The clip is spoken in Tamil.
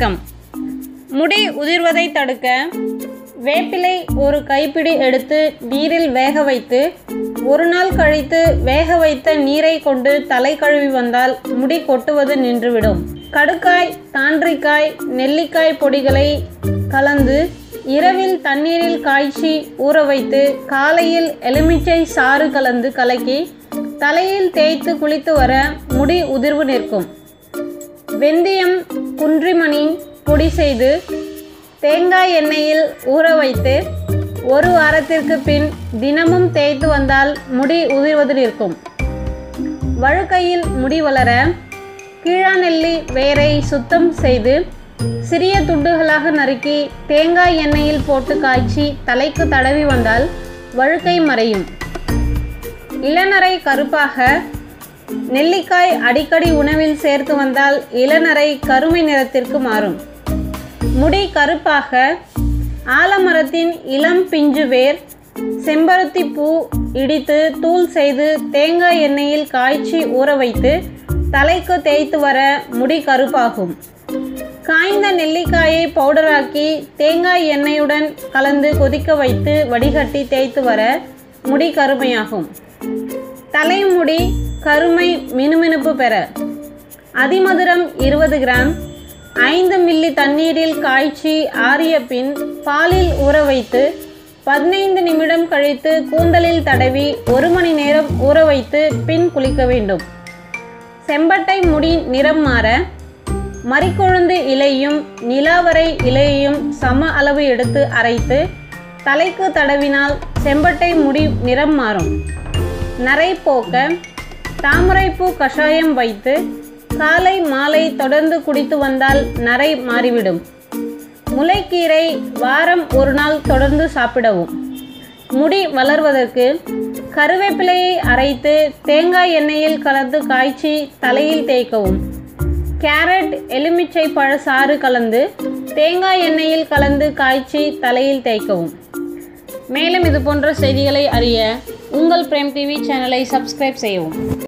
வணக்கம். முடி உதிர்வதை தடுக்க வேப்பிலை ஒரு கைப்பிடி எடுத்து நீரில் வேக வைத்து ஒரு நாள் கழித்து வேக வைத்த நீரை கொண்டு தலை கழுவி வந்தால் முடி கொட்டுவது நின்றுவிடும். கடுக்காய் தாண்டிக்காய் நெல்லிக்காய் பொடிகளை கலந்து இரவில் தண்ணீரில் காய்ச்சி ஊற வைத்து காலையில் எலுமிச்சை சாறு கலந்து கலக்கி தலையில் தேய்த்து குளித்து வர முடி உதிர்வு நிற்கும். வெந்தயம் குன்றிமணி பொடி செய்து தேங்காய் எண்ணெயில் ஊற வைத்து ஒரு வாரத்திற்கு பின் தினமும் தேய்த்து வந்தால் முடி உதிர்வது நிற்கும். வழுக்கையில் முடி வளர கீழாநெல்லி வேரை சுத்தம் செய்து சிறிய துண்டுகளாக நறுக்கி தேங்காய் எண்ணெயில் போட்டு காய்ச்சி தலைக்கு தடவி வந்தால் வழுக்கை மறையும். இளநரை கருப்பாக நெல்லிக்காய் அடிக்கடி உணவில் சேர்த்து வந்தால் இளநரை கருமை நிறத்திற்கு மாறும். முடி கருப்பாக ஆலமரத்தின் இளம் பிஞ்சு வேர் செம்பருத்தி பூ இடித்து தூள் செய்து தேங்காய் எண்ணெயில் காய்ச்சி ஊற வைத்து தலைக்கு தேய்த்து வர முடி கருப்பாகும். காய்ந்த நெல்லிக்காயை பவுடராக்கி தேங்காய் எண்ணெயுடன் கலந்து கொதிக்க வைத்து வடிகட்டி தேய்த்து வர முடி கருமையாகும். தலைமுடி கருமை மினுமினுப்பு பெற. அதிமதுரம் இருபது கிராம். ஐந்து மில்லி தண்ணீரில் காய்ச்சி ஆறிய பின் பாலில் ஊற வைத்து பதினைந்து நிமிடம் கழித்து கூந்தலில் தடவி ஒரு மணி நேரம் ஊற வைத்து பின் குளிக்க வேண்டும். செம்பட்டை முடி நிறம் மாற மறிக்கொழுந்து இலையும் நிலாவரை இலையையும் சம அளவு எடுத்து அரைத்து தலைக்கு தடவினால் செம்பட்டை முடி நிறம் மாறும். நரை போக்க தாமரைப்பூ கஷாயம் வைத்து காலை மாலை தொடர்ந்து குடித்து வந்தால் நரை மாறிவிடும். முளைக்கீரை வாரம் ஒரு நாள் தொடர்ந்து சாப்பிடவும். முடி வளர்வதற்கு கருவேப்பிலையை அரைத்து தேங்காய் எண்ணெயில் கலந்து காய்ச்சி தலையில் தேய்க்கவும். கேரட் எலுமிச்சை பழ சாறு கலந்து தேங்காய் எண்ணெயில் கலந்து காய்ச்சி தலையில் தேய்க்கவும். மேலும் இது போன்ற செய்திகளை அறிய உங்கள் பிரேம் டிவி சேனலை சப்ஸ்கிரைப் செய்யவும்.